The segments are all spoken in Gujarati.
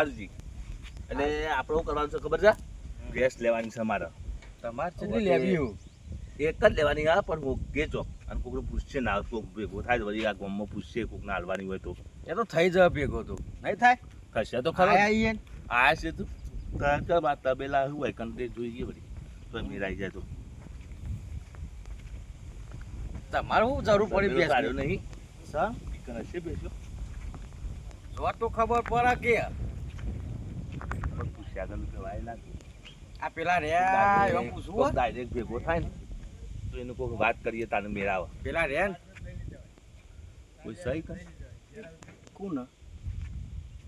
કાળજી એટલે આપણે શું કરવાનું છે ખબર છે? ગેસ લેવાની છે મારે તમારે કેટલી લેવી એક જ લેવાની હા પણ હું કેજો. અને કોકને પૂછશે ના કોક ભેગો થાય વળી આ ગામમાં પૂછશે કોકને હાલવાની હોય તો. એ તો થઈ જાય ભેગો તો. નહીં થાય? થશે તો ખરો આયા આ છે તું. તાર વાત તબેલા શું હોય? કંટે જોઈએ વળી. તો મેરાઈ જાય તો. તમારે શું જરૂર પડી તબેલો નહીં. સર ઈકન હશે બેસ્યો. જો તો ખબર પડે કે પણ કહેવાય ના આ પેલા રહ્યા એવા પૂછવું ડાયરેક્ટ ભેગો થાય ને તો એનું કોઈ વાત કરીએ તાને મેળાવે. પેલા રહ્યા ને? કોઈ સહી કઈ કોણ?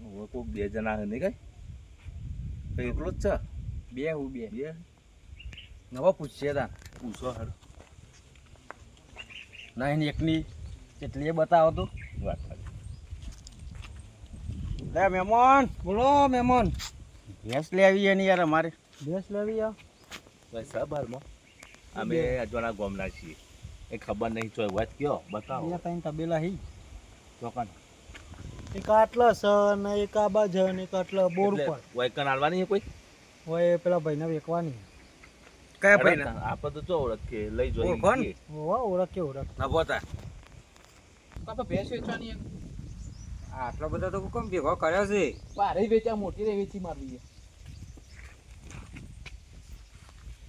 હવે કોક બે જણા હે નહીં કઈ? એકલો જ છે? બે હું બે. બે? નવા પૂછશે તા પૂછો હર. એની એકની કેટલી એ બતાવો તો. વાત લે મહેમાન બોલો મહેમાન. ભેંસ લેવી એની યાર અમારે. ભેંસ લેવી યાર ભાઈ સવારમાં અમે અજવાણા ગામના છીએ. એ ખબર નહીં ચોય વાત કયો બતાવો. કઈ તબેલા હી. ચોકન. એક આટલા સ એક આ બાજુ ને એક આટલા બોર ઉપર. વાયકન આલવાની છે કોઈ? હોય પેલા ભાઈને વેકવાની. કયા અરે ભાઈ આપણે તો જો ઓળખીએ લઈ જોઈએ ઓળખો ને? છીએ. ઓળખ કે ઓળખ નભો તા કાપા ભેંસ વેચવાની આટલા આટલો બધો તો કોમ ભેગો કર્યો છે. બારે વેચા મોટી રે વેચી મારવી છે.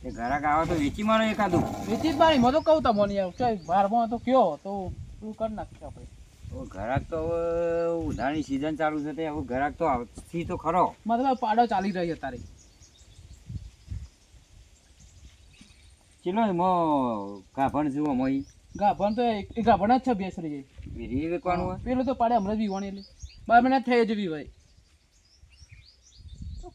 એ ઘરાક આવે તો વેચી મારો એકાદું. વેચી જ મારી મેં તો કહું તમને યાર બારમાં તો કયો તો પેલું કરી નાખીશું આપણે? ઘરાક તો હવે ઉધાણી સીઝન ચાલુ છે તે હવે ઘરાક તો આવતી તો ખરો. મતલબ પાડો ચાલી રહી અત્યારે. ચેલો મો ગાભણ જુઓ મોઈ ગાભણ તો ગાભણ જ છે બેસ રહી વીરી વેકવાનું પેલું તો પાડે હમણાં જ વીવાણી એટલે. બાર મહિના થઈ જ વીવાય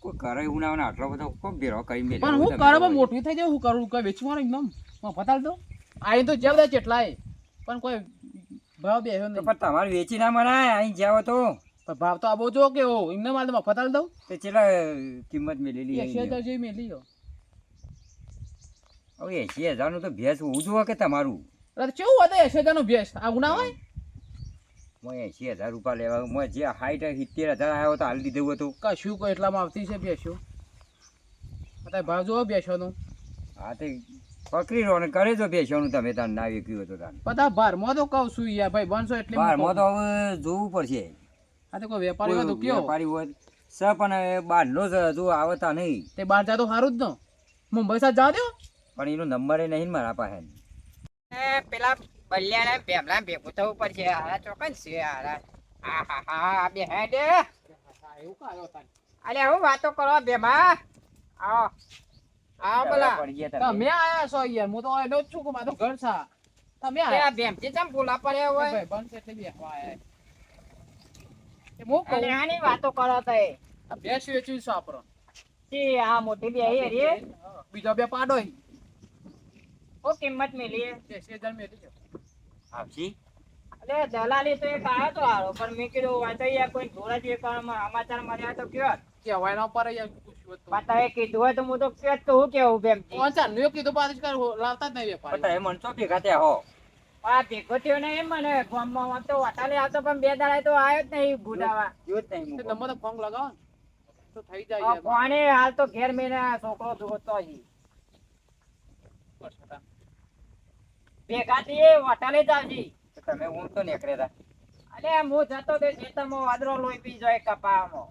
કોઈ કરે એવું ના આટલો બધો કોમ ભેરો કરી મેલ્યો પણ હું તમે કરવા થઈ જાય હું કરું કઈ વેચી એકદમ? ફતાલ તો આ તો જ્યાં બધા ચેટલાય પણ કોઈ ભાવ બેહ્યો નહીં. પણ તમારે વેચી ના મનાય અહીં જાઓ તો. ભાવ તો આબો જો કે ઓ એમને મારે તો ફતાલ દઉં. તો ચેલા કિંમત મેલેલી એસી હજાર જેવી મેલી હવે એસી હજારનું તો ભેંસ હોવું જોવે કે તમારું? કેવું હતું એસી હજાર નો ભેસ? આ ના હોય? મોં એસી હજાર રૂપિયા લેવા મોં જે હાઈટ સિત્તેર હજાર આવ્યો તો હાલ દીધું હતું. કશું કોઈ એટલામાં આવતી છે બેસ્યો અત્યારે ભાવ જોવો બેસવાનો હા તે પકડી રહો ને કરે જો ભેંસોનું તમે તાર ના વેચ્યું હતું તાર. બધા ભારમાં તો કહું છું યાર ભાઈ બનશો એટલે બારમાં તો હવે જોવું પડશે. આ તો કોઈ વેપારી હોય તો કયો? વેપારી હોય સ પણ બહારનો જ હજુ આવતા નહીં. તે બહાર જાય તો સારું જ ન. મુંબઈ સાથે જા દો પણ એનો નંબર નહીં મારા પાસે. પેલા બલ્યાને ભેમલા ભેગું થવું પડશે. હારા ચોકન છે હારા. હા હા હા બે હેડ. એવું કાયો હું વાતો કરો ભેમા આવો. આવો બોલા. તમે. આયા છો યાર હું તો એનો છું કે મારો ઘર છે. તમે આયા આ ભેમથી ચમ બોલા પડ્યા હોય? ભાઈ બંધ એટલે બેસવા આયા એ હું કહું? આની વાતો કરો તઈ ભેંસ વેચવી છે આપણો. જી આ મોટી બે રે. બીજો બે પાડો. ઓ કિંમત મેલી છે હજાર મેલી છે. આવશી? અરે દલાલી તો એક આયો તો હારો પણ મેં કીધું યાર કોઈ જોડા જે પણ સમાચાર મળ્યા તો કયો. કહેવાય ના પર યાર પૂછ્યું હતું? પાતા કીધું હોય તો હું તો કહેત તો હું કેવું નું કીધું પાછું કર લાવતા જ નહીં ભેગા હો? આ ભેગો થયો ને એમ મને ગામમાં આમ તો વટાલે આવતો પણ બે દાડા તો આવ્યો જ નહીં જો જ નહીં તમે તો ફોન લગાવો તો થઈ જાય આ હાલ તો ઘેર મેના છોકરો જોતો. ભેગા થી વટાલે જ આવજી. તમે હું તો નીકળ્યા અલે હું જતો તે ખેતરમાં વાદરો લોહી પી જાય કપામાં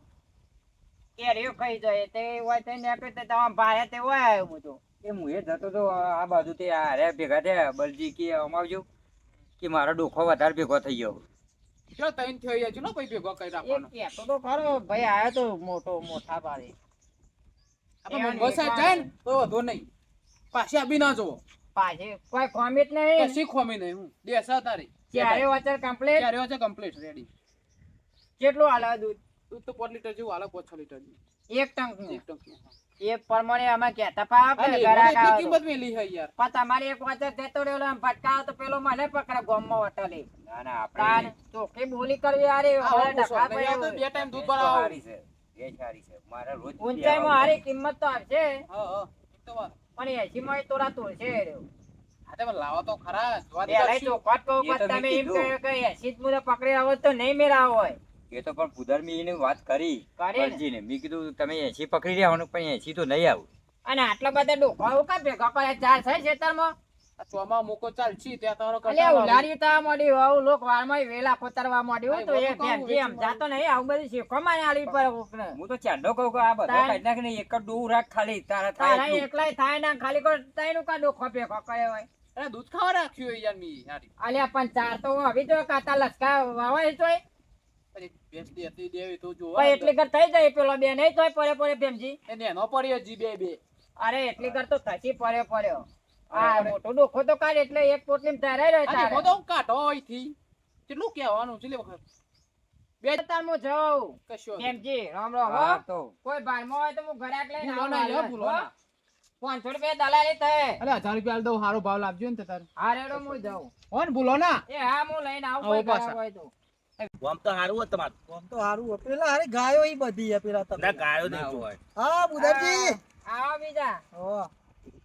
કેરીઓ ખાઈ જાય તે હોય તે નીકળે તે તમારા ભાઈ તે હોય આવ્યું બધું. એ હું એ જતો તો આ બાજુ તે આ ભેગા થયા બલજી કે અમાવજો કે મારો ડોખો વધારે ભેગો થઈ ગયો. ચલો તૈન થયો યાર ચલો ભાઈ ભેગો કરી રાખવાનો? કહેતો તો ખરો ભાઈ આયો તો મોટો મોટા ભાઈ. આપણે જાય ને તો વધુ નહીં. પાછી આપી ના જોવો. પાછી કોઈ કોમિત નહીં. કશી ખોમી નહીં હું. દેસા તારી. ક્યારે વાચર કમ્પ્લીટ ક્યારે વાચર કમ્પ્લીટ રેડી કેટલું હાલે દૂધ? દૂધ તો પાંચ લીટર જેવું હાલે પાંચ છ લીટર જેવું. એક ટંક એક ટંક એ પ્રમાણે અમે કહેતા પા હા, ને, મને ઘરાક એટલી આવે તો. કિંમત મેલી હે યાર. પણ તમારે એક વચર દેતો રહ્યો આમ ભટકાવો તો પેલો મને પકડે ગોમમાં વટલે ના ના આપણે તો કે બોલી કરવી યાર એ હા, હવે ડખા નહીં આવતો બે ટાઈમ દૂધ ભરાવો છે ભેંસ સારી છે. મારા રોજ ઊંચાઈમાં હારી કિંમત તો આવશે હા હા એક તો વાત. પણ એસી માં તોરા તોડશે એ રહ્યો. હા તે લાવો તો ખરા. ચોખવટ એ તમે એમ. કે એસી જ પકડી આવો તો નહીં મેળા હોય એ તો પણ એને વાત કરી કરી મેં કીધું તમે એસી પકડી રહ્યા પણ એસી તો નહીં આવું અને આટલા બધા ડોકા કા ભેગા કર્યા ચાર છે ખેતરમાં ચોમાં મોકો ચાલશે ત્યાં તમારો કરતા ઉલારી તા મોડી આવું લોક વારમાં વેલા કોતરવા મોડી તો એ ભેગી એમ જાતો નહીં આવું બધું શીખવામાં આલી પર હું તો ચાંદો કહું કે આ બધા તાર- નાખ ને એક જ રાખ ખાલી તારા થાય. એકલાય થાય ના ખાલી કો તાયનું કા ડોખો ભેગો કરે હોય. અરે દૂધ ખાવા રાખ્યું હોય યાર મી અલ્યા પણ ચાર તો હવે તો કાતા લસકા વાવાય તોય. એટલી કર થઈ જાય પેલો બે નહીં તોય પડે પડે ભેમજી એને એનો પડી હજી બે બે. અરે એટલી કર તો થતી પડે પડ્યો. આ મોટો ડોખો તો કાઢ એટલે એક પોટલી તારાય રહ્યો તારે. તો કાઢો અહીંથી કેટલું કહેવાનું છે લે વખત બે તારમાં જાઉં. કશો ભેમજી રામ રામ હો. તો. કોઈ ભારમાં હોય તો હું ઘરે આટલે ભૂલો ભૂલો ના. પાંચસો રૂપિયા દલાલી થાય. અલે હજાર રૂપિયા દઉં સારો ભાવ લાવજો ને તારે. હા રેડો હું જાઉં. હો ને ભૂલો ના એ હા હું લઈને આવું કોઈ. હોય તો. હોત તમારું. પેલા હારી ગાયો ઈ બધી છે પેલા ના ગાયો હોય. હા બુધરજી આવો બીજા.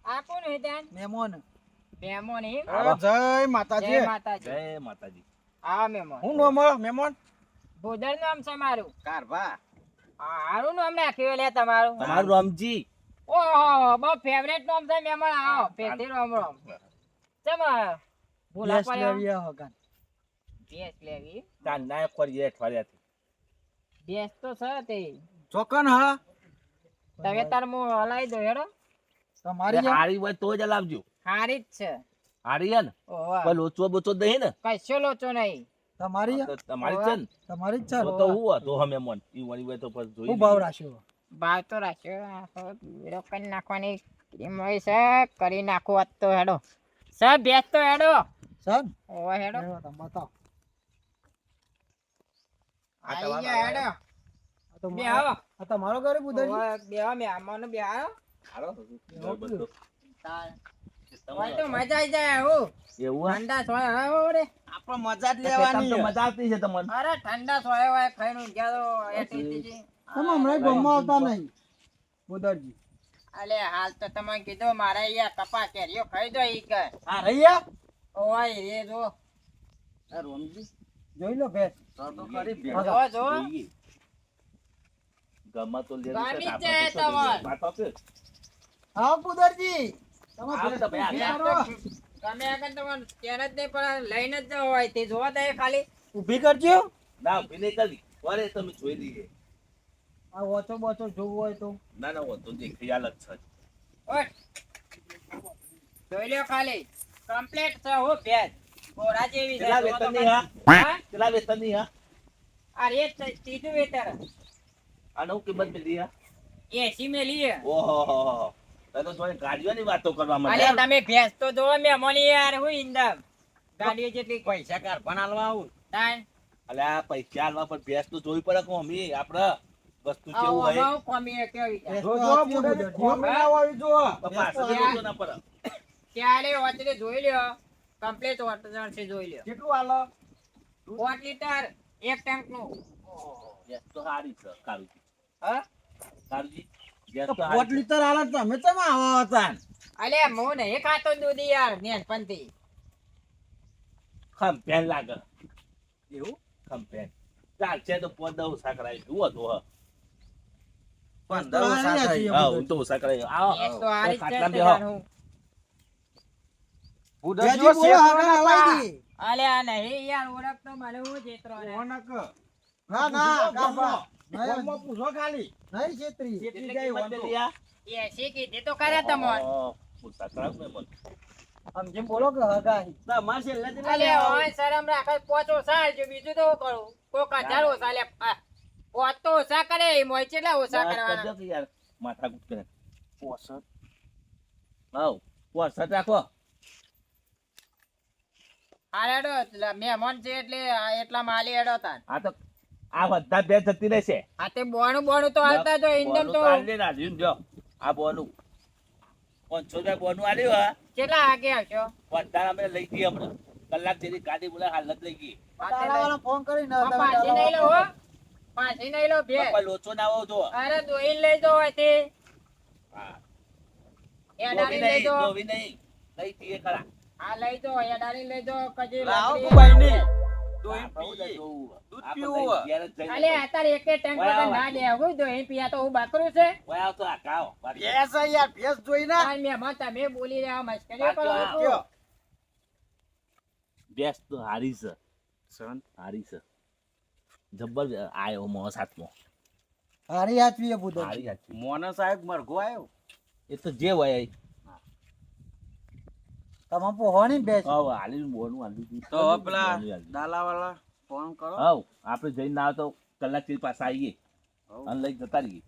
આ કોણ હે ત્યાં? મહેમાન મહેમાન હે જય જય જય માતાજી. માતાજી જય માતાજી. આ મહેમાન હું નામ મહેમાન ભોદર નામ છે મારું? કારભા આ હારું નામ નાખ્યું લે તમારું. તમારું રામજી ઓહો બહુ ફેવરેટ નામ છે મહેમાન આવો પેથી રામ રામ ચમ બોલા પડ્યો? હગાન. ભેંસ લેવી. ચાંદના ના ફરી અઠવાડિયાથી. બેસ તો છે તે. ચોકન હા. તમે તાર મો હલાઈ દો હેડો. તમારી હારી હોય તો જ લાવજો. હારી જ છે. હારી હે ને? કોઈ લોચો બોચો દહી ને? કશો લોચો નહીં. તમારી તમારી છે ને? તમારી જ છે? તો તો હું હતો હમે મન. ઈ વળી હોય તો પછી જોઈ હું ભાવ રાખ્યો? ભાવ તો રાખ્યો. આ કરી નાખવાની ક્રીમ હોય છે. કરી નાખો આજ તો હેડો. સર બેસ તો હેડો. સર ઓહો હેડો. બતાવો. આ તમારો હેડો. આ તો બે મારો- આવો. આ તમારો ઘરે બુધરજી. ઓહો, બે આવો મહેમાનો બે આવો તો તો તો અલે હાલ તો તમે કીધું મારે અહીંયા કપા કેરીઓ ખાઈ દો ઈ કે. હા રહીયા ઓય રે જો. જોઈ લો ભેંસ. તો ખરી ભેળ. જો જો. જોઈએ. તો લેવું છે, ગમી જ આપણે જાય તો હા પુદરજી. તમે આગળ તમારે ત્યાં જ નહીં પણ લઈને જ જવા હોય તે જોવા દે ખાલી. ઊભી કરજો. ના ઊભી નહીં કરી વરે તમે જોઈ લઈએ. આ ઓછો બોછો જોવું હોય તો. ના ના ઓછો જે ખ્યાલ જ છે. ઓય જોઈ લ્યો ખાલી. કમ્પ્લીટ છે હો ભેજ. બોરા જેવી છે કેટલા તો હા? કેટલા વેતનની હા? આ છે, ત્રીજું વેતર આનો કિંમત મેલી હા? એસી મેલી. ઓહો હો હો હો. તમે તો જોઈને ગાડીઓની વાતો કરવા અલે તમે ભેંસ તો જોવો મેમોની યાર હું ઇંદમ ગાડીઓ જેટલી પૈસા કારભાન આલવા આવું. તાન અલ્યા આ પૈસા આલવા પણ ભેંસ તો જોવી પડે કે મમ્મી આપણે વસ્તુ કેવું હોય. કોમી કેવી છે. ભેંસ તો હાચી બુધરજી. તો પાછળ ત્યાં. ના પડે. ત્યારે વચરે જોઈ લ્યો. કમ્પ્લીટ છે જોઈ લ્યો. કેટલું આલો પાંચ લીટર એક ટેન્કનું તો સારી છે કારુજી હા? કારુજી પોટ લીટર આલે તમે ચમ આવો હતા? અલે હું નહીં ખાતો દૂધ યાર લાગે. એવું? તો પોત દઉં સાકરાય. જુઓ તો હ તો આવો. એક તો બેહો. અલે આ નહીં યાર મને જેતરો. ના ના ફોનમાં પૂછો ખાલી. નહીં છેતરી. કેટલી કિંમત મિલી આ? એસી કીધી તો કર્યા તમોન ઓહો, હું સાકરાવ ને આમ જેમ બોલો કે હગાઈ અલે ઓય શરમ રાખે પોચ ઓછા આલજો બીજું તો કરું? કોક હજાર ઓછા લે આ, પોચ તો ઓછા કરે એ મોય કેટલા ઓછા કરવાના. યાર માથા કૂટ કરે. પોસઠ. હાઉ પોસઠ રાખો. હાલ મહેમાન છે એટલે એટલા માલી હેડો તાન આ તો આ બધા બે જતી રહેશે. આ તે બોણું બોણું તો હાલતા તો ઇન્દમ તો તો. આલી ને જો આ બોનું પાંચસો રૂપિયા બોનું આલ્યું હા. કેટલા આગે આવશો? વધારે અમે લઈ ગઈ હમણાં. કલાક જેની ગાડી બોલા હાલ જ લઈ. ગઈ ફોન કરી પાછી નહીં લો પાછી નહીં લો બે લોચો ના આવો જો અરે દોઈ લઈ જો હોય તે હા એડારી લઈ જો દોવી નહીં. લઈ જઈએ ખરા. આ લઈ જો એડારી લઈ જો કજી લાવ લાકડી કુબાઈની. દોહી પીએ. દૂધ પીવું તો અલે એકે ના પિયા હું બકરું છે ઓય આવતો આ કાઓ. બાકી યાર ભેંસ જોઈ ના તાર મહેમાન તમે બોલી રહ્યા મસ્કરીઓ કરો છો. કયો? તો હારી છે સન હારી છે જબ્બર આયો મો સાતમો હારી હાચવી એ બુધો હારી હાચી. મોનો સાહેબ મરઘો આયો એ તો જે હોય. તમે પોહવાની જ. બેસ હવ હાલી બોનું હાલી. તો પેલા. દાલાવાળા ફોન કરો. હવ આપણે જઈને ના તો કલાકથી પાછા આવીએ. અને લઈ જતા રહીએ.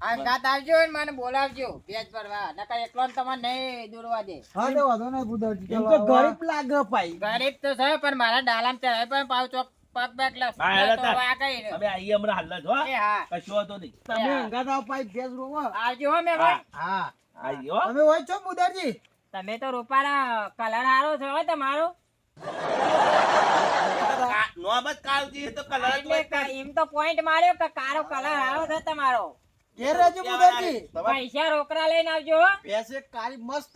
આ ગાત આવજો ને મને બોલાવજો ભેજ ભરવા. નકર એકલો તમને નહીં દોરવા દે. હા તો વાંધો નહીં બુધો એમ તો ગરીબ લાગે ભાઈ. ગરીબ તો છે પણ મારા ડાલામ તે પણ પાવ ચોક પગ લસ તો આ કઈ ને. અમે હમણાં હાલ જ એ હા. કશો હતો નહીં. તમે હંગાત આવો ભાઈ રોવો. આવજો હો મેં હા. હા. હો. તમે હોય છો બુધરજી તમે તો રૂપાના કલર હારો છો હો તમારો. નોબત કાળજી તો કલર એટલે એમ તો પોઈન્ટ માર્યો કે કારો કલર હારો છે તમારો. ઘેર રહેજો પૈસા રોકડા લઈને આવજો હો. ભેંસ મસ્ત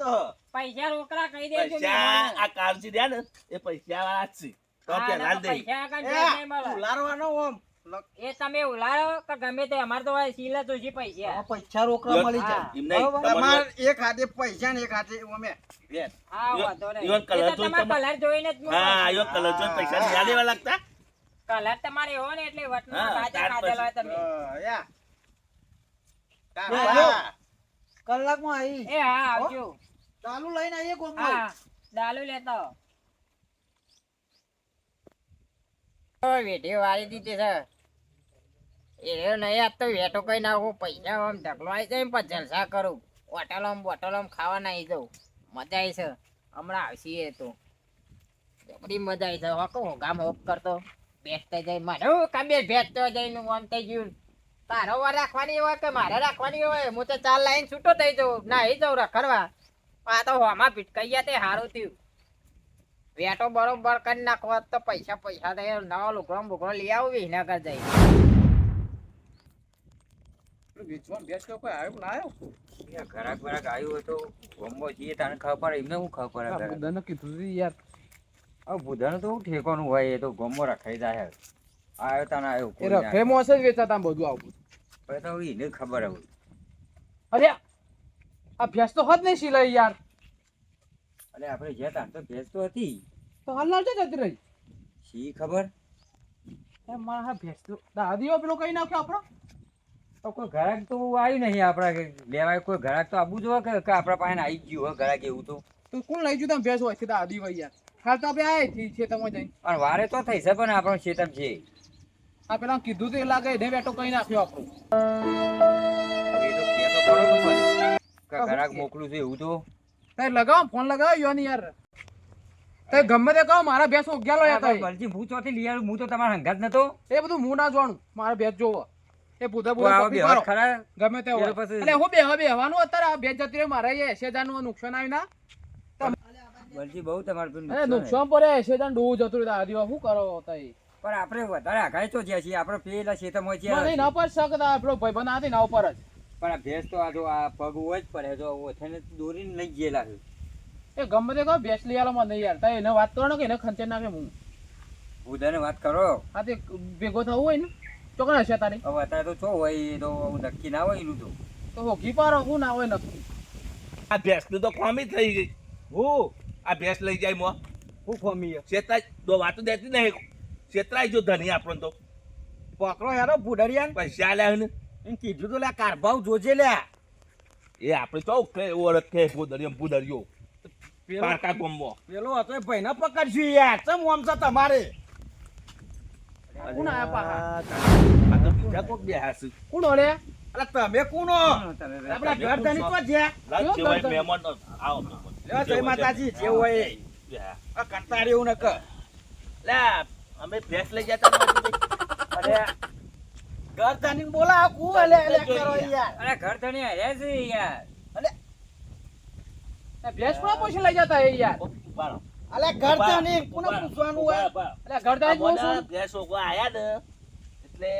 પૈસા રોકડા કહી દેજો પૈસા આ કાળજી દે ને એ પૈસા વાળા છે. તો પેલા દે પૈસા આગળ એ, નહીં મળે. ઓમ. એ તમે ઉલારો કે ગમે તે અમાર તો સિલે તો છે પૈસા. આ પૈસા રોકડા મળી જાય. તમારે એક હાથે પૈસા ને એક હાથે અમે. હા વાતો ને યો કલર તો તમારે તમારે- જોઈને જ હા યો કલર જોઈને પૈસા નહીં. લેવા લાગતા? કલર તમારે એવો ને એટલે વટનો રાજા ત્યાર હોય તમે. યા. કલાકમાં આવી એ હા આવજો. ચાલુ લઈને આવીએ કોમ હા ડાલુ લેતો. વેઢી વાળી દીધી છે. એ નહીં આજ તો વેટો કઈ નાખું પૈસા આમ ઢગલો આવી જાય પણ જલસા કરું. હોટલોમાં બોટલોમાં ખાવા નાઈ જાઉં. મજા આવી છે. હમણાં આવશે તો. બધી મજા આવી છે. હોકો ગામ હોક કરતો. બેસતા જાય. મારે હું કામ બે ભેટતો જઈને આમ થઈ ગયું. તારો વાર રાખવાની હોય કે મારે રાખવાની હોય? હું તો ચાર લાઈન છૂટો થઈ જાઉં. ના, એ જાઉં રખડવા. આ તો હોમાં ભીટકાઈ ગયા તે સારું થયું. વેટો બરોબર કરી નાખવા તો પૈસા પૈસા થાય. નવા લુગડો બુગડો લઈ આવું વિનગર જઈ વેચવાનું ભેંસ કે કોઈ આવ્યો ના આવ્યો ઘરાક બરાક આવ્યું હોય ગમો છીએ તને ખબર પડે એમને હું ખબર આ પડે બધાને કીધું યાર. હવે બુધાનું તો ઠેકોનું હોય એ તો ગમો રખાઈ જાય આવ્યો તાને આવ્યો એ કોઈ ના. રખે મોસે જ વેચાતા બધું આવું. તો એને ખબર હવે. અરે આ ભેંસ તો હદ નહીં સિલાઈ યાર. એટલે આપણે જે તાન તો ભેંસ તો હતી. તો હાલ ના જતી રહી. શી ખબર? એ મારા હા ભેંસ તો દાદીઓ પેલો કઈ નાખ્યો આપણો? કોઈ ઘરાક તો આવ્યું નહીં આપણા લેવાય કોઈ ઘરાક તો આવું જોઈએ કે આપણા પાસે આવી ગયું હોય ઘરાક એવું તો તો કોણ લઈ તમે ભેંસ હોય છે આદિ ભાઈ યાર હાલ તો આપણે આયથી છે તમે જઈને પણ વારે તો થઈ છે પણ આપણો ખેતર છે આ પેલા કીધું તો એ લાગે ને બેટો કઈ નાખ્યો આપણો ને ઘરાક મોકલું છે એવું તો તે લગાવો ફોન લગાવો યોની યાર તે ગમે તે કહો મારા ભેંસ ઉગ્યા લો યાર બલજી હું ચોથી લઈ આવ્યો હું તો તમારા હંગાત નતો એ બધું હું ના જાણું મારા ભેંસ જોવો એ ભૂતા તો આવા પૂછા ખરા? ગમે તે હોય. એટલે હું બેહવા હવાનું અત્યારે આ ભેંસ જતી મારે એ શેજાનું નુકસાન આવી ના. બળજી બહુ તમારે પેલું નુકસાન પડે શેજાન ડૂ જતું રહ્યું. આદિવા શું કરો તઈ પણ આપણે વધારે આઘાઈ તો જ્યાં છીએ. આપણે પેલા શેતમ હોય છે મને ના પર શકતા આપણો ભાઈબંધ હતી ના ઉપર જ. પણ આ ભેંસ તો આ જો આ પગ હોય જ પડે. જો ઓથેને દોરીને લઈ ગયેલા છે. એ ગમે તે કહો ભેંસ લઈ આલો નહીં યાર. તઈ એને વાત કરો ને કે એને ખંચે નાખે હું? બુધાને વાત કરો. આ તે ભેગો થવું હોય ને? તો કણ હશે તારી? હવે અત્યારે તો છો હોય એ તો નક્કી ના હોય એનું તો. તો હોકી પારો હું ના હોય નક્કી. આ ભેંસનું તો ખોમી થઈ ગઈ. હું? આ ભેંસ લઈ જાય મો. હું ફમી શેતરાજ તો વાતો દેતી નહીં. શેતરાજ જો ધની આપણને તો. પકડો હેરો બુડરિયાન પૈસા લે ને? એમ કીધું તો લે કારભાવ જોજે લે. એ આપણે તો ઓળખે ભૂદરિયો ભૂડરિયો પેલો પારકા ગોમો પેલો હતો ભાઈ ના પકડશું યાર. ચમ ઓમ છે તમારે? કોણ આયા પાહા આ તો બીજા કોક બે હાસી કોણ ઓલે અરે તમે કોનો તમે આપણા ઘર ધણી તો જ્યાં લાગ કેવો જેવાય? મહેમાન તો આવો મહેમાન. લે, જય માતાજી, જે હોય હા. આ કંટાળી એવું ન કર લે અમે ભેંસ લઈ જતા હતા. અરે ઘર ધણી બોલા કુ અલે અલે કરો યાર. અરે ઘર ધણી હર્યા છે યાર. એ ભેંસ કોણ પૂછી લઈ જતા યાર. અલે ઘરતા ને કોને પૂછવાનું હોય? અલે ઘરતા જ બોલશું બધા ભેંસ આયા ને એટલે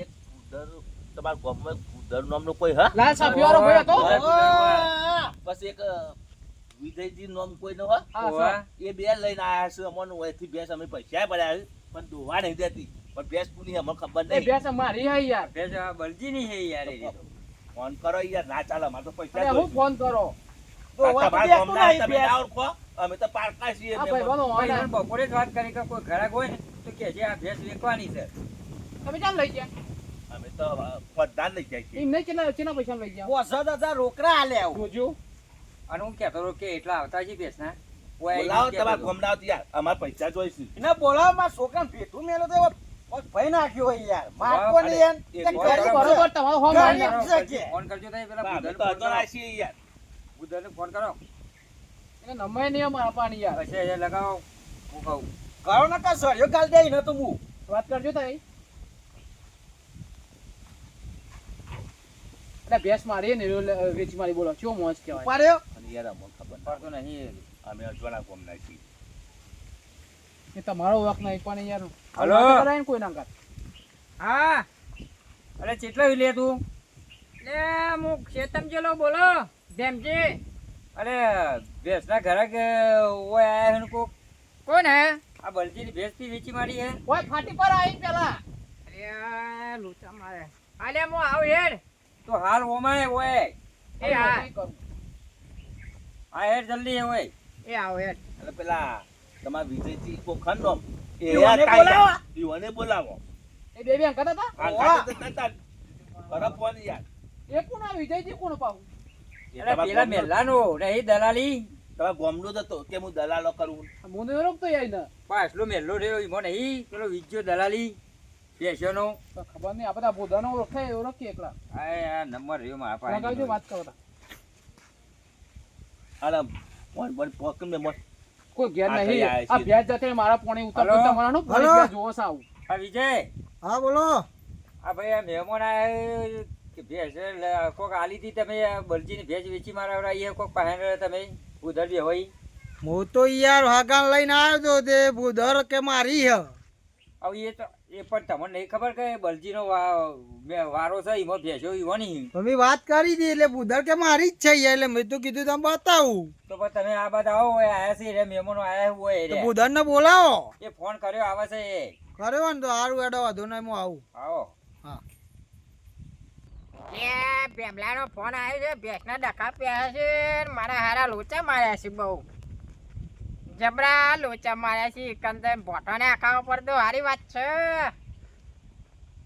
એક કુદર તમારા ગામમાં કુદર નામનો કોઈ હા? લાલ સાફી વાળો ભાઈ હતો. ઓય. એક વિજયજી નામ કોઈ ન હા, એ બે લઈને આયા છે અમને ઓયથી ભેંસ અમે પૈસા પડ્યા પણ દોવા નહીં દેતી. પણ ભેંસ કોની અમને ખબર નહીં. ભેંસ અમારી હે યાર. ભેંસ બળજી ની હે યાર એ ફોન કરો યાર ના ચાલે અમારે તો પૈસા હું ફોન કરો? તો આ વાત તમારા તો ગામના નહીં ભેંસ. ના અમે તો પારકા છીએ ભાઈ ભાઈ બપોરે જ વાત કરી કે કોઈ ઘરાક હોય ને તો કે જે આ ભેંસ વેચવાની છે. તમે ચાલ લઈ ગયા? અમે તો પદ્ધા લઈ જાય છે એમ કેટલા કેટલા પૈસા લઈ ગયા? પોસઠ હજાર રોકડા આલે આવું. જોજો. અને હું કહેતો હતો કે એટલા આવતા છે ભેંસના. બોલાવો તમારા હતો. યાર અમારે પૈસા જોઈશે. એને બોલાવો મારા છોકરાને ભેટું મેલો તો એવો નાખ્યો હોય યાર. બરોબર. તમારો હોમ ફોન કરજો તો પેલા અમે ફોન કરો. છીએ યાર બુધરને ફોન કરો એને નમાય નહીં અમારા પાણી યાર. પછી એ લગાવો. હું કહું કરો ને કાં સળિયો ગાલ દે ને તો હું. વાત કરજો તઈ એટલે ભેંસ મારી ને રે- વેચી મારી બોલો. ચો મોજ કહેવાય. પાડ્યો અને યાર અમને ખબર પડતો નહીં. અમે અજવાળા ગમના છીએ એ તમારો વખ નહીં પણ યાર. હલો. કરાય કોઈ ના કર હા? અરે ચેટલા લે તું? લે હું ચેતમ જેલો બોલો. ધેમજી અરે ભેંસના ઘરાક ઓય આયા હે ને કોક? કોણ હે? આ બળજીની ભેંસથી વેચી મારી હે. ઓય ફાટી પર આઈ પેલા. અરે લૂચા મારે. આલે મો આવ હેડ. તો હાલ ઓમાય ઓય. એ હા. આ હેડ જલ્દી હે ઓય. એ આવ હેડ. એટલે પેલા તમારા વિજયજી કો ખંડો એ બોલાવો. દીવાને બોલાવો. એ બે બેન કહેતા હતા? હા ઓવા. ખાતે તો નતા. કરો ફોન યાર એ કોણ આ વિજયજી કોણ પાવું અરે પેલા મેલ્લાનો નહીં દલાલી. તમારા ગામનો હતો કે હું દલાલો કરું. મને એનો તો યાર ને પાછલો મેલ્લો રહ્યો ઈમો નહીં પેલો વિજ્જો દલાલી ભેંસોનો ખબર નહીં આ બોધાનો ઓળખે ઓળખીએ એકલા. આ આ નંબર રહ્યો મારા લગાવજો વાત કરો. અરે પોકમ ને કોઈ ઘેર આ નહીં. આ ભેજ જતે મારા પોણી ઉતરતો? તમારાનું જોવો આ વિજય. હા બોલો. આ ભાઈ આ મહેમાન આયા કે ભેંસ કોક આલી હતી તમે આ બળજીની ભેંસ વેચી મારાવડાવી કોક પાસે તમે ઉધર બી હોય. હું તો યાર વાગાન લઈને આવ્યો તો તે બુધર કે મારી હ. હવે એ તો એ પણ તમને નહીં ખબર કે બળજીનો વા- વારો છે એમાં ભેંસો ઈવો નહીં તમે વાત કરી હતી એટલે ભૂધર કે મારી જ છે એટલે મેં તો કીધું તમે બતાવું. તો પણ તમે આ બધા આવો હોય આયા છે રે મહેમાનો આયા હોય એટલે. રે બુધર ને બોલાવો. એ ફોન કર્યો આવે છે એ. કર્યો ને તો સારું એડો વાંધો નહીં હું આવું. આવો. એ ભેમલાનો ફોન આવ્યો છે, ભેંસના ડખા પ્યા છે મારા હારા લોચા માર્યા છે બહુ. જબરા લોચા માર્યા છે, એકંદર ભોટાને આખા ઉપર તો હારી વાત છે.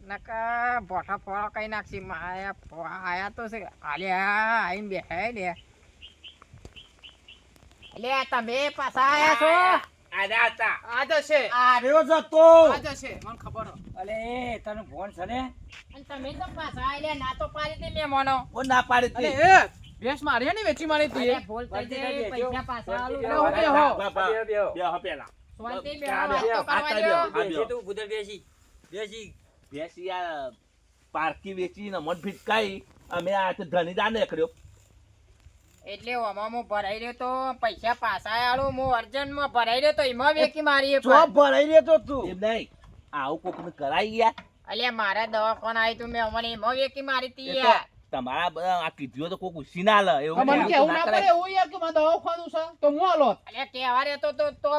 નકા ભોટા ફોળો કઈ નાખશે માયા આયા તો છે આલ્યા આવીને બેસાય લે લે, તમે પાછા આયા છો? આજા હતા આ જશે આર્યો જતો આ જશે મને ખબર. અલે તને ફોન છે ને? અને તમે તો પાછા આયા ના તો પાડી દે મહેમાનો ઓ ના પાડી હતી. એ ભેંસ મારી ને વેચી મારી તી પૈસા પાછા આલું બે હો. બા, બા, પેલા. બે. બેસી બેસી. બેસી યાર પારકી વેચીને મન ફિટકાઈ અમે આ તો ને કર્યો એટલે ઓમાં હું ભરાઈ રહ્યો તો પૈસા પાછા આલું હું અર્જન્ટમાં ભરાઈ રહ્યો તો એમાં વેકી મારી ભરાઈ રહ્યો તું એમ નહીં. આવું કોક ને કરાઈ યાર. અલ્યા મારા દવાખાને આવી તું મેં અમને એમાં વેકી મારી તી યાર. તમારા બધા આ કીધું તો કોક ઉછી ના લે એવું મને કેવું ના પડે એવું યાર કે મારે દવાખાનું છે તો હું આલો. અલ્યા કેવા રહેતો તો તો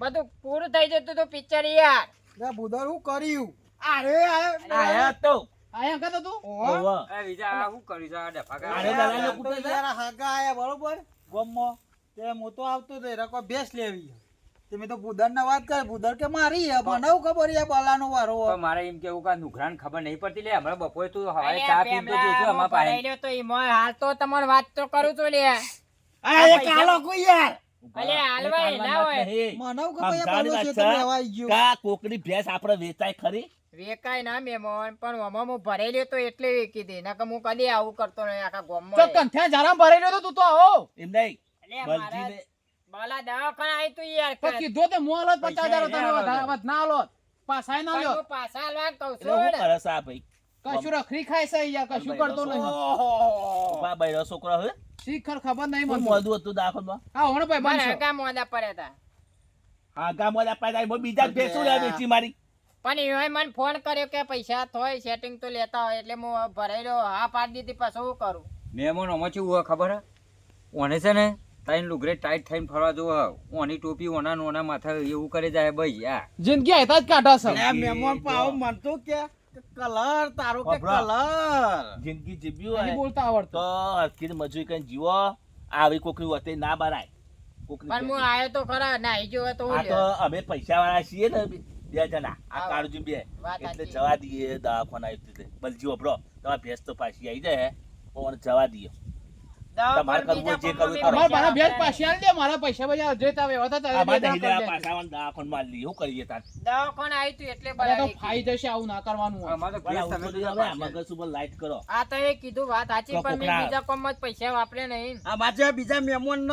બધું પૂરું થઈ જતું તો પિક્ચર યાર. ના બુધર હું કર્યું. અરે આયા તો. આયા કહેતો તું. ઓવા. આ વિજા આ શું કર્યું છે? આ ડફાકા અરે દલાલ કુટે છે? યાર હાગા આયા બરોબર? ગમમાં તે મો તો આવતો તો રકો બેસ લેવી. તમે તો બુધર ના વાત કરે બુધર કે મારી હે મને હું ખબર યાર બલાનો વારો? હે. પણ મારે એમ કેવું કા નુકસાન ખબર નહીં પડતી લે. હમણાં બપોરે તું હવે ચા પીતો હું અમારા ભરાઈ તો ઈ તો એમાં હાલ તો તમારે વાત તો કરું છું લે. આ એક આલો કોઈ યાર. અલે હાલવા ના હોય. મને હું ખબર હે બલો છે તો લેવાઈ ગયો. કા કોકડી ભેંસ આપણે વેચાય ખરી? વેકાય ના મેમોન પણ ઓમાં હું ભરેલ્યો તો એટલે વેકી દે. નકર હું કદી આવું કરતો નહીં આખા તો ગામમાં કંઠ્યા જારા ભરાઈ તો તું તો આવો. એમ નહીં. બલજી બાલા દવાખાને આવી તું યાર તો કીધું તો આલો પચાસ તને વધારે વાત ના લો પાછા ના પણ લ્યો. હું પાછા કહું છું હું છું કરે છે આ ભાઈ? કશું રખરી ખાય છે યાર કશું કરતો નહીં. બા ભાઈ છોકરો હે શીખર ખબર નહીં મને. મોદું હતું દાખલમાં. હા હોણ ભાઈ બનશો. આગા મોદા પડ્યા હતા ગામ વાળા પાછા બીજા જ લે વેચી મારી. પણ એવાય મને ફોન કર્યો કે પૈસા થોય સેટિંગ તો લેતા હોય એટલે હું ભરાઈ રહ્યો. હા પાડી દીધી પછી શું કરું? મહેમાન આમાં કેવું હોય ખબર ઓને છે ને તાઈન લુગરે ટાઈટ થઈને ફરવા જો ઓની ટોપી ઓના ને ઓના માથા એવું કરે જાય ભાઈ આ જિંદગી આયતા જ કાઢા છે. મહેમાન પાવ મન તો કે કલર તારો કે કલર. જિંદગી જીવ્યું હોય. બોલતા આવડતો. તો હરખી મજૂરી કરીને જીવો. આવી કોકની વતે ના બરાય. કોકની પણ હું આયો તો ખરા નાઈ જો તો આ તો અમે પૈસા વાળા છીએ ને. બે જણા. આ. કાળજી બે. એટલે. જવા દઈએ દવાખાના આવી રીતે. બલજી વપરો તમારા ભેંસ તો પાછી આવી જાય પણ જવા દઈએ. તમારે કરવું જે કરવું કરો. મારા ભેજ પાછી આલી દે મારા પૈસા બધા જે તાવે એવા હતા અમારે નહીં લેવા પાછા આવવાનું દવાખાનામાં લઈએ શું કરીએ તાર? દવાખાને આવ્યું તું એટલે અરે તો ફાઈ જશે આવું ના કરવાનું અમારે તો ભેંસ તમે થોડી હવે મગજ ઉપર લાઈટ કરો. આ તો એ કીધું વાત સાચી પણ મેં બીજા કોમમાં જ પૈસા વાપરે નહીં આ બાજુ બીજા મહેમાન ન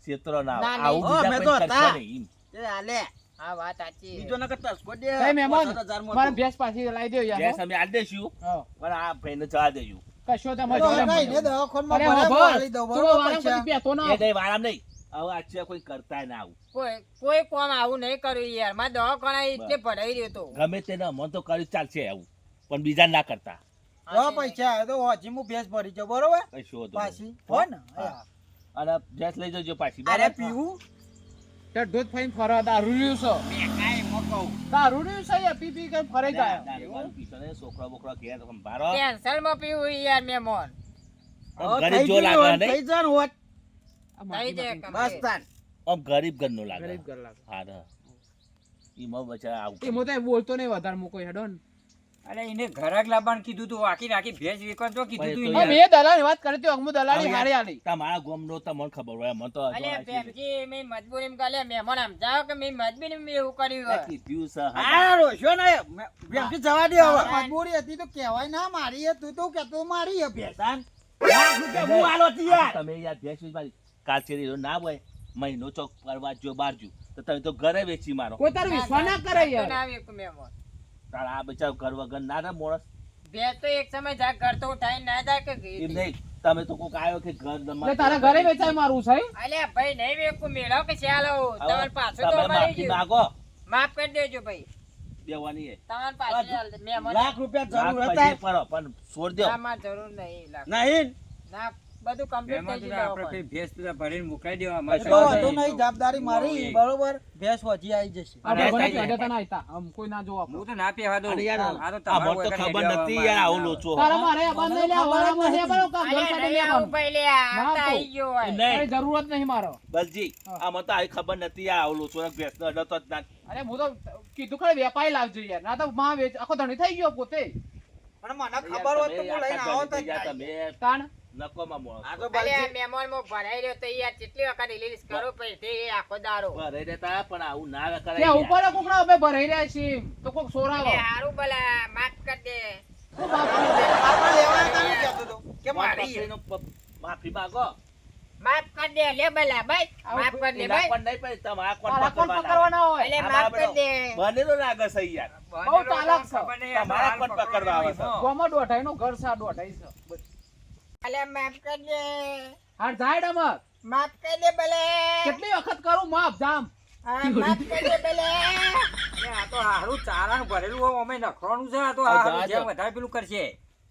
ક્ષેત્રો ના ના, આવું બીજા કોઈ કરશો નહીં. એ આલે. હા વાત સાચી. બીજો નકર ટસકો દે. કઈ મહેમાન? મારા ભેંસ પાછી લાવી દો યાર ભેંસ અમે આલી દઈશું. હા. પણ આ ભાઈને જવા દેજો. કશો તમે જો નહીં ને. દવાખાનામાં વાપર. આલી દઉં, બરોબર વાળા પૈસા. પેતો ના એ દે વાળા નહીં. હવે આ કોઈ કરતા ના આવું. કોઈ કોઈ કોમ આવું નહીં કર્યું યાર. મારા દવાખાના એટલે ભરાઈ રહ્યો તો ગમે તે ના મન તો કર્યું ચાલશે આવું. પણ બીજા ના કરતા. હા પૈસા આવે તો હોજી હું ભેંસ ભરી જાઉં, બરોબર? પાછી. હો ને અને ભેંસ લઈ જજો પાછી અરે પીવું? ઢોધ ફાઈન ફરવા દારૂ રહ્યું છો કાંઈ ન કહું. દારૂ રહ્યું છે યાર પી પી કરીને ફરે ના, જાય ના, ના, પીશો નહીં, છોકરો બોકરો ઘેર સંભાળો. કેન્સરમાં પીવું યાર મે મોન ગરીબ જો ગયું લાગે ને થઈ જન હોત. બસ. તાન. આમ ગરીબ ઘરનો લાગે ગરીબ ઘર લાગે હા ને. ઈમાં બચારા આવું મો તો બોલતો નહીં વધારે મૂકો હેડો ને અરે એને ઘરાક લાવવાનું કીધું તું આખી રાખી ભેંસ વેચવાનું તો કીધું તું પણ એ એને. હવે એ દલાલી વાત કરી હતી હું દલાલી હવે આલી તમારા ગોમનો તમને ખબર હોય મને તો અલે આ પ્રેમજી મેં મજબૂરીમાં કાલે મહેમાન સમજાવો કે મેં મજબૂરીમાં એવું કર્યું કીધું છે, હા. હા, રોશો ને. મેં- જવા દે હવે. મજબૂરી હતી તો કહેવાય ના મારી તું તો કહેતો મારી હે ભેંસાન. હું આલો યાર. તમે યાર ભેંસ મારી કાચેરી ના હોય મહિનો ચોક કરવા જો બારજુ તો તમે તો ઘરે વેચી મારો કોઈ તારો વિશ્વાસ ના કરે યાર ના. તારા આ બચાવ ઘર વગર ના રે મોણસ. બે તો એક સમય જા કરતો તો ના જા કે એમ નહીં તમે તો કોક આવ્યો કે ઘર એટલે તારા ઘરે વેચાય મારું છે. અલે ભાઈ નહીં વેકુ મેળો કે ચાલો તમાર તમારે પાછું તો મારી માંગો. માફ કરી દેજો ભાઈ. દેવાની હે તમારે પાછું મહેમાન લાખ રૂપિયા જરૂર હતા. પણ છોડ દો. ના મારે જરૂર નહીં લાખ. નહીં. ના. બધું કમ્પ્લીટ થઈ તો આપણે. કઈ ભેંસ તો ભરીને મુકાઈ દેવા અમારે તો વાંધો નહીં. જવાબદારી મારી બરોબર. ભેંસ હોજી આવી જશે. આ અરે, ભગવાને તારી- પેડા તને આયતા. આમ કોઈ ના જોવા હું તો ના પીવા દઉં. અરે યાર આ તો આ મને તો ખબર નથી યાર આવું. લોચો. તારે મારે આ બંધ નહીં લેવા વાળામાં છે બરો કાઢી આવું ભાઈ લે આ ના તો તો. આઈ ગયો હોય. નહીં જરૂરત નહીં મારો. બલજી હા. આમાં તો આવી ખબર નથી યાર આવું લોચો ભેંસ નો અડતો જ ના. અરે હું તો કીધું ખરે વેપારી લાવજો યાર ના તો માં વેચ આખો ધણી થઈ ગયો પોતે. પણ મને ખબર હોત તો હું લઈને આખા આવો ઘરે થઈ ગયા, તો તમે તાણ? નકોમાં મોણસ આ તો અલ્યા બાલજી- મો ભરાઈ રહ્યો તો યાર કેટલી વખત રિલીઝ કરો પછી તે આખો દારો ભરાઈ રહેતા પણ આવું ના કરાય કે ઉપર કોકડા અમે ભરાઈ રહ્યા છીએ તો કોક સોરાવો. હારું ભલે માફ કરી દે. બાપ લેવા હતા ને કહેતો તો કે મારી. માફી માંગો. માફ કર દે લે બલા ભાઈ. માફ કરી દે ભાઈ. પણ નહીં પણ તમારા કોણ પકડવાના? હોય. એટલે માફ કરી. દે. મને તો લાગે છે યાર. બહુ ચાલાક છે. તમારા કોણ પકડવા આવે છે. ગોમો દોઢાઈ નું ઘર સા દોઢાઈ છે. અલ્યા માફ કરજે. હાર જાય ડમર. માફ કરજે ભલે. કેટલી વખત કરું? માફ જામ. માફ કરી ભલે. આ તો હારું ચારાનું ભરેલું હોય, અમે નખરાનું છે આ તો હારું જેમ વધારે પેલું કરશે.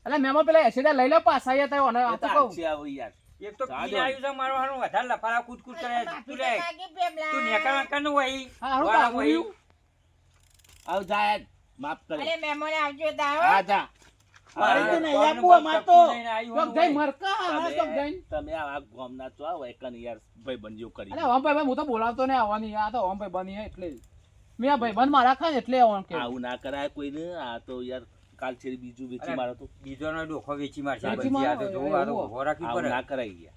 એટલે મેમો પેલા એસિડા લઈ લે પાછા અહીંયા તાયો અને આ તો તો કહું. યાર. એક તો જા, આવ્યું છે મારો હારું વધારે લફાડા કૂદકૂદ કરે તું લે માફી તો. નેકા હોય હારું. આવ જાય. માફ અરે કરી મહેમાન આવજો હા જા. મારી તો હા, નહીં, કોણનું આપવું મત અમાર કપતું તો. લઈને આવ્યું ચોક જઈ મરકા હા, ચોક તમે તમે આ ગામના છો આવો એકન યાર ભાઈબંધીઓ કરી. અરે ઓમ ભાઈ ભાઈ હું તો બોલાવતો નહીં આવવાની આ તો ઓમ ભાઈ બની એટલે મેં આ ભાઈ બંધ મારા ખાય એટલે આવવાનું કે. આવું ના કરાય કોઈને આ તો યાર કાલ છે બીજું વેચી મારો તો. બીજોનો ડોખો વેચી મારશે આ તો આ તો. ના કરાય યાર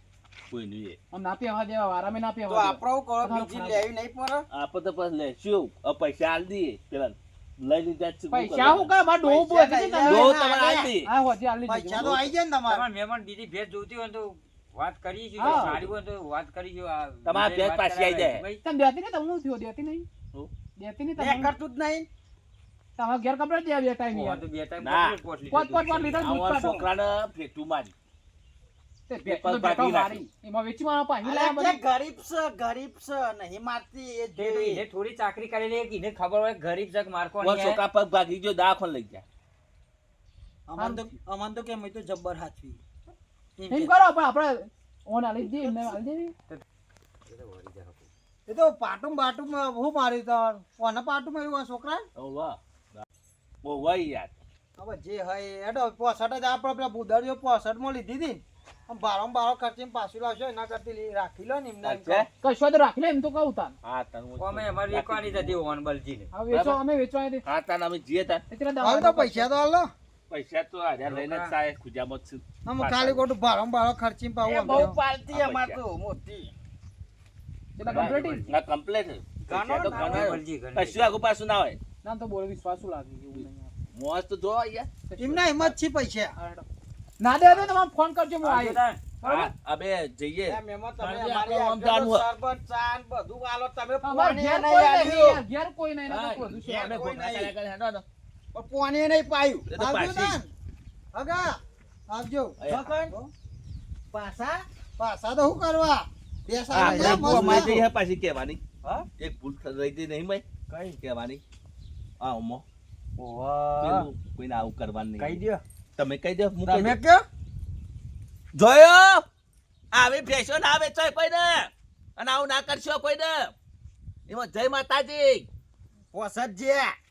કોઈનું એ. આમ ના પીવા દેવા વારામે ના તો પીવા કરો બીજી લેવી નહીં પડે? આપણે તો પછી લેશું. પૈસા આલ દઈએ પેલા લઈ લીધા છે, પૈસા હું કા માર ડોહું પૈસા છે નહીં, તમે? ડોહું ના, તમારે ના. હા હોજી આલી પૈસા તો આવી જાય ને તમારે. તમારે મહેમાન બીજી ભેંસ જોઈતી હોય તો વાત કરી હા. સારી હોય તો વાત કરી આ તમારા પાછી આઈ જાય. તમે દેતી નહીં તમને થયો દેતી નહીં. દેતી તમે કરતું જ નહીં. તમારા ઘેર કપડા દે બે ટાઈમ તો બે આવા કાઢો છોકરાને ફેંકતું મારી. પેપર બાકી મારી. એમાં વેચી મારા પાછી લાયા ગરીબ છે ગરીબ છે નહીં મારતી એ તે એને થોડી ચાકરી કરેલી એને ખબર હોય ગરીબ છે મારકો નહીં છોકરા પગ ભાગી ગયો દાખલ લઈ ગયા. અમન તો અમન તો કેમ તો જબ્બર હાચવી. એમ એમ કરો પણ આપણે ઓન આલી દે એમને આલી દેવી. મરી જાય પછી. એ તો પાટું બાટું હું મારી તો? કોને પાટું માર્યું આ છોકરા બહુ યાર. હવે જે હોય એડો હેડો પોસઠ જ આપણે પેલા પોસઠમાં લીધી હતી બારો ને બારો ખર્ચી પાછું લાવશો એના કરતી રાખી લો ને એમને એમ છે કહો. કશો તો રાખી લે એમ તો કહું તાન. હા તને અમે અમારે વેચવાની હતી ઓન બલજીને. હવે વેચો અમે વેચવા દે હા તને અમે જઈએ તાર હાલ તો પૈસા તો હાલ પૈસા તો હાજર લઈને જ સાહેબ ખુજામાં જ છું. ખાલી ખોટું બારો બારો ખર્ચીને પાવું પાલતી અમાર તો મોટી? ના કમ્પ્લેટ ગણો તો ના, ગણાય. બલજી ગણી. કશું આગુ પાછું ના હોય. નામ તો બોલે વિશ્વાસ લાગે એવું નહીં મોજ તો જો યાર એમના હિંમત છે પૈસા. ના દે હવે તમે ફોન કરજો હું આવી અબે જઈએ. ઘેર કોઈ નહીં. કોઈ નહીં પાયું. તો આવજો. પાછા. પાછા? તો શું કરવા? બેસા પાછી કહેવાની. હા? એક ભૂલ રહી ગઈ નહીં ભાઈ? કઈ? કહેવાની. આ ઉમો. ઓવા કોઈને આવું કરવાનું કહી નહીં દ્યો. તમે કહી દો હું તમે કે જોયો? આવી ફેશન ના વેચો કોઈને અને આવું ના કરશો કોઈને એમાં જય માતાજી. પોસઠ જે.